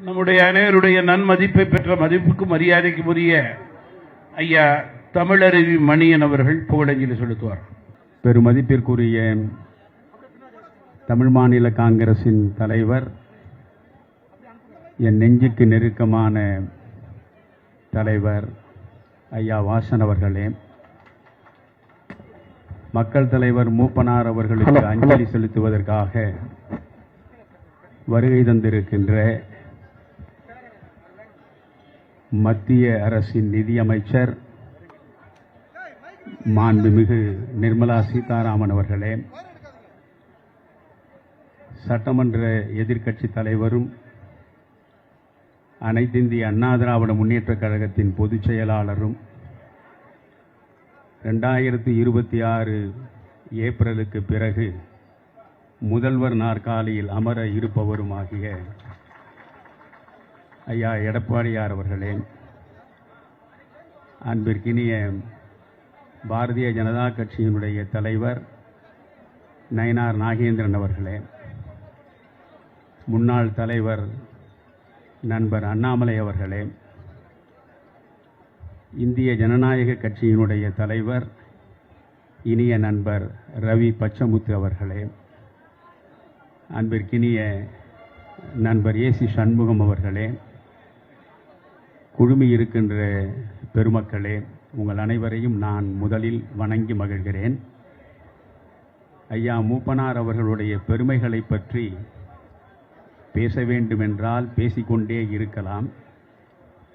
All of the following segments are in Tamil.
நம்முடைய அனைவருடைய நன்மதிப்பை பெற்ற மதிப்புக்கு மரியாதைக்கு உரிய ஐயா தமிழருவி மணியன் அவர்கள் புகழஞ்சலி செலுத்துவார். பெருமதிப்பிற்குரிய தமிழ் மாநில காங்கிரசின் தலைவர் என் நெஞ்சுக்கு நெருக்கமான தலைவர் ஐயா வாசன் அவர்களே மக்கள் தலைவர் மூப்பனார் அவர்களுக்கு அஞ்சலி செலுத்துவதற்காக வருகை தந்திருக்கின்ற மத்திய அரசின் நிதியமைச்சர் மாண்புமிகு நிர்மலா சீதாராமன் அவர்களே சட்டமன்ற எதிர்க்கட்சித் தலைவரும் அனைத்திந்திய அண்ணா திராவிட முன்னேற்றக் கழகத்தின் பொதுச் செயலாளரும் ரெண்டாயிரத்தி இருபத்தி ஆறு ஏப்ரலுக்கு பிறகு முதல்வர் நாற்காலியில் அமர இருப்பவருமாகிய ஐயா எடப்பாடியார் அவர்களே அன்பிற்கினிய பாரதிய ஜனதா கட்சியினுடைய தலைவர் நயனார் நாகேந்திரன் அவர்களே முன்னாள் தலைவர் நண்பர் அண்ணாமலை அவர்களே இந்திய ஜனநாயக கட்சியினுடைய தலைவர் இனிய நண்பர் ரவி பச்சமுத்து அவர்களே அன்பிற்கினிய நண்பர் ஏசி சண்முகம் அவர்களே குழுமி இருக்கின்ற பெருமக்களே உங்கள் அனைவரையும் நான் முதலில் வணங்கி மகிழ்கிறேன். ஐயா மூப்பனார் அவர்களுடைய பெருமைகளை பற்றி பேச வேண்டுமென்றால் பேசிக்கொண்டே இருக்கலாம்.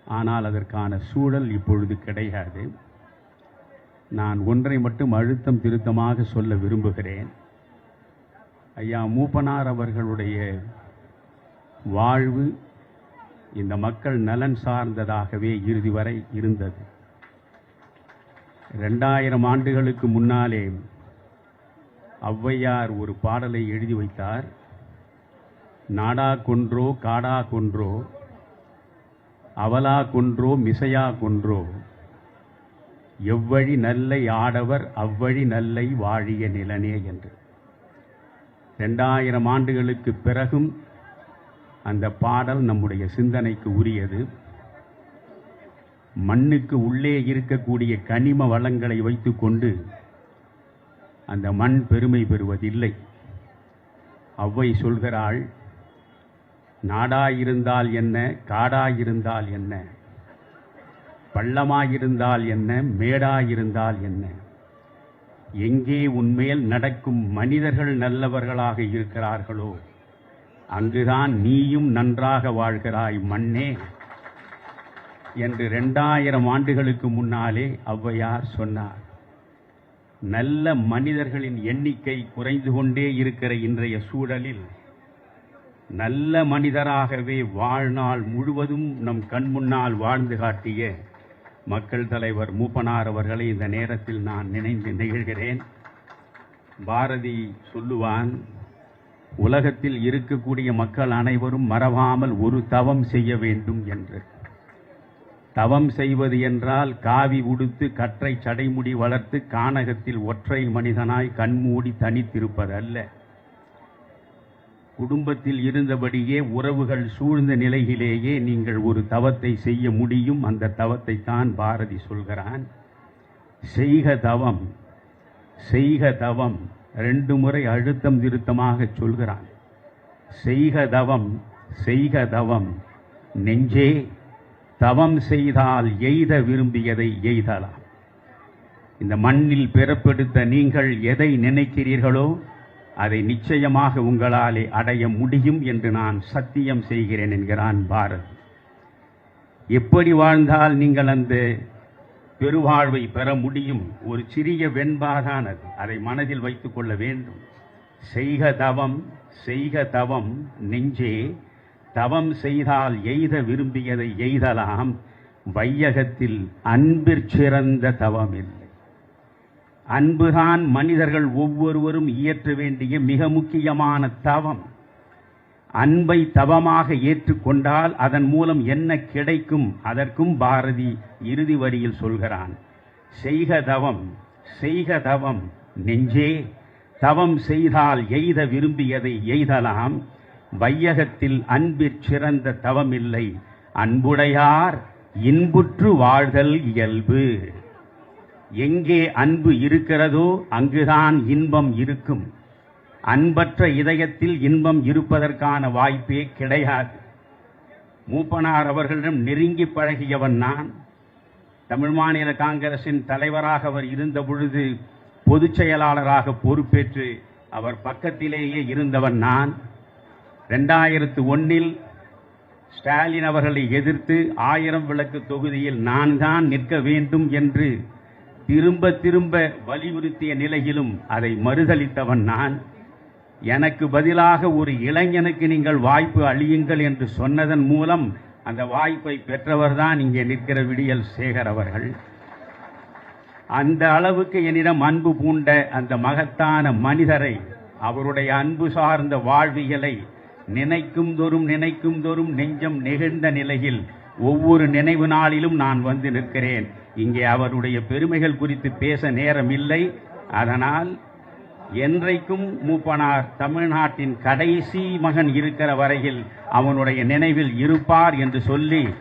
ஆனால் அதற்கான சூழல் இப்பொழுது கிடையாது. நான் ஒன்றை மட்டும் அழுத்தம் திருத்தமாக சொல்ல விரும்புகிறேன். ஐயா மூப்பனார் அவர்களுடைய வாழ்வு இந்த மக்கள் நலன் சார்ந்ததாகவே இறுதி வரை இருந்தது. ரெண்டாயிரம் ஆண்டுகளுக்கு முன்னாலே ஔவையார் ஒரு பாடலை எழுதி வைத்தார். நாடா கொன்றோ காடா கொன்றோ அவலா கொன்றோ மிசையா கொன்றோ எவ்வழி நல்லை ஆடவர் அவ்வழி நல்லை வாழிய நிலனே என்று. ரெண்டாயிரம் ஆண்டுகளுக்கு பிறகும் அந்த பாடல் நம்முடைய சிந்தனைக்கு உரியது. மண்ணுக்கு உள்ளே இருக்கக்கூடிய கனிம வளங்களை வைத்துக்கொண்டு அந்த மண் பெருமை பெறுவதில்லை. அவ்வை சொல்கிறாள் நாடாயிருந்தால் என்ன காடாயிருந்தால் என்ன பள்ளமாயிருந்தால் என்ன மேடாயிருந்தால் என்ன எங்கே உன்மேல் நடக்கும் மனிதர்கள் நல்லவர்களாக இருக்கிறார்களோ அங்குதான் நீயும் நன்றாக வாழ்கிறாய் மண்ணே என்று ரெண்டாயிரம் ஆண்டுகளுக்கு முன்னாலே ஔவையார் சொன்னார். நல்ல மனிதர்களின் எண்ணிக்கை குறைந்து கொண்டே இருக்கிற இன்றைய சூழலில் நல்ல மனிதராகவே வாழ்நாள் முழுவதும் நம் கண் முன்னால் வாழ்ந்து காட்டிய மக்கள் தலைவர் மூப்பனார் அவர்களை இந்த நேரத்தில் நான் நினைந்து நிகழ்கிறேன். பாரதி சொல்லுவான் உலகத்தில் இருக்கக்கூடிய மக்கள் அனைவரும் மறவாமல் ஒரு தவம் செய்ய வேண்டும் என்று. தவம் செய்வது என்றால் காவி உடுத்து கற்றை சடைமுடி வளர்த்து கானகத்தில் ஒற்றை மனிதனாய் கண்மூடி தனித்திருப்பதல்ல குடும்பத்தில் இருந்தபடியே உறவுகள் சூழ்ந்த நிலையிலேயே நீங்கள் ஒரு தவத்தை செய்ய முடியும். அந்த தவத்தை தான் பாரதி சொல்கிறான். செய்க தவம் செய்க தவம். ரெண்டு முறை அழுத்தம் திருத்தமாக சொல்கிறான். செய்க தவம் செய்க தவம் நெஞ்சே தவம் செய்தால் எய்த விரும்பியதை எய்தலாம். இந்த மண்ணில் பிறப்பெடுத்த நீங்கள் எதை நினைக்கிறீர்களோ அதை நிச்சயமாக உங்களாலே அடைய முடியும் என்று நான் சத்தியம் செய்கிறேன் என்கிறான் பாரத். எப்படி வாழ்ந்தால் நீங்கள் அந்த பெருவாழ்வை பெற முடியும் ஒரு சிறிய வெண்பாதான் அது அதை மனதில் வைத்துக் கொள்ள வேண்டும். செய்க தவம் செய்க தவம் நெஞ்சே தவம் செய்தால் எய்த விரும்பியதை எய்தலாம். வையகத்தில் அன்பிற் சிறந்த தவம் இல்லை. அன்புதான் மனிதர்கள் ஒவ்வொருவரும் இயற்ற வேண்டிய மிக முக்கியமான தவம். அன்பை தவமாக ஏற்றுக்கொண்டால் அதன் மூலம் என்ன கிடைக்கும்? அதற்கும் பாரதி இறுதி வரியில் சொல்கிறான். செய்க தவம் செய்க தவம் நெஞ்சே தவம் செய்தால் எய்த விரும்பியதை எய்தலாம். வையகத்தில் அன்பிற் சிறந்த தவமில்லை. அன்புடையார் இன்புற்று வாழ்தல் இயல்பு. எங்கே அன்பு இருக்கிறதோ அங்குதான் இன்பம் இருக்கும். அன்பற்ற இதயத்தில் இன்பம் இருப்பதற்கான வாய்ப்பே கிடையாது. மூப்பனார் அவர்களிடம் நெருங்கி பழகியவன் நான். தமிழ் மாநில காங்கிரசின் தலைவராக அவர் இருந்த பொழுது பொதுச் செயலாளராக பொறுப்பேற்று அவர் பக்கத்திலேயே இருந்தவன் நான். ரெண்டாயிரத்து ஒன்னில் ஸ்டாலின் அவர்களை எதிர்த்து ஆயிரம் விளக்கு தொகுதியில் நான் தான் நிற்க வேண்டும் என்று திரும்ப திரும்ப வலியுறுத்திய நிலையிலும் அதை மறுதளித்தவன் நான். எனக்கு பதிலாக ஒரு இளைஞனுக்கு நீங்கள் வாய்ப்பு அளியுங்கள் என்று சொன்னதன் மூலம் அந்த வாய்ப்பை பெற்றவர்தான் இங்கே நிற்கிற விடியல் சேகர் அவர்கள். அந்த அளவுக்கு என்னிடம் அன்பு பூண்ட அந்த மகத்தான மனிதரை அவருடைய அன்பு சார்ந்த வாழ்வியலை நினைக்கும் தோறும் நினைக்கும் தோறும் நெஞ்சம் நெகிழ்ந்த நிலையில் ஒவ்வொரு நினைவு நாளிலும் நான் வந்து நிற்கிறேன். இங்கே அவருடைய பெருமைகள் குறித்து பேச நேரம் இல்லை. அதனால் என்றைக்கும் மூப்பனார் தமிழ்நாட்டின் கடைசி மகன் இருக்கிற வரையில் அவனுடைய நினைவில் இருப்பார் என்று சொல்லி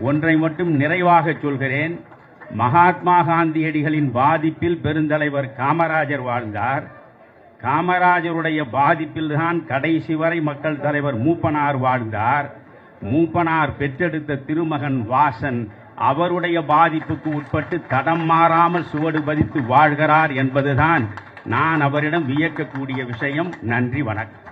ஒன்றை மட்டும் நிறைவாக சொல்கிறேன். மகாத்மா காந்தியடிகளின் பாதிப்பில் பெருந்தலைவர் காமராஜர் வாழ்ந்தார். காமராஜருடைய பாதிப்பில்தான் கடைசி வரை மக்கள் தலைவர் மூப்பனார் வாழ்ந்தார். மூப்பனார் பெற்றெடுத்த திருமகன் வாசன் அவருடைய பாதிப்புக்கு உட்பட்டு தடம் மாறாமல் சுவடு பதித்து வாழ்கிறார் என்பதுதான் நான் அவரிடம் வியக்கக்கூடிய விஷயம் நன்றி வணக்கம்.